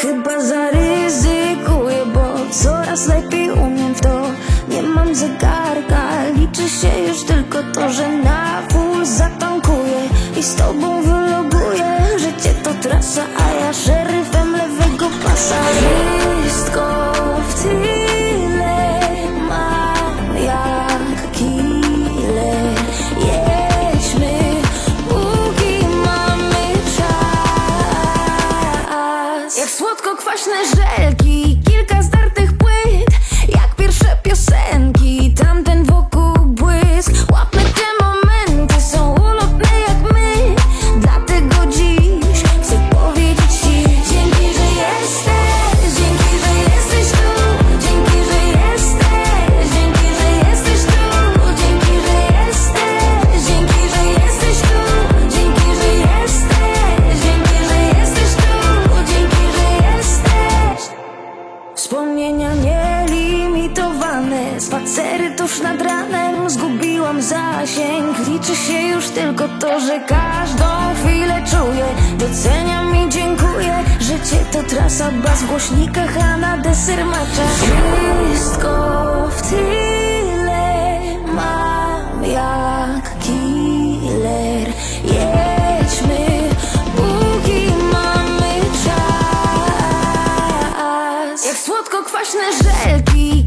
Chyba zaryzykuję, bo coraz lepiej umiem w to. Nie mam zegarka, liczy się już tylko to, że na full zatankuję I z tobą страшной желе Spacery tuż nad ranem Zgubiłam zasięg. Liczy się już tylko to, że każdą chwilę czuję. Doceniam i dziękuję Życie to trasa bas w głośnikach A na deser macza. Wszystko w tyle Mam jak killer. Jedźmy Póki mamy czas. Jak słodko kwaśne żelki.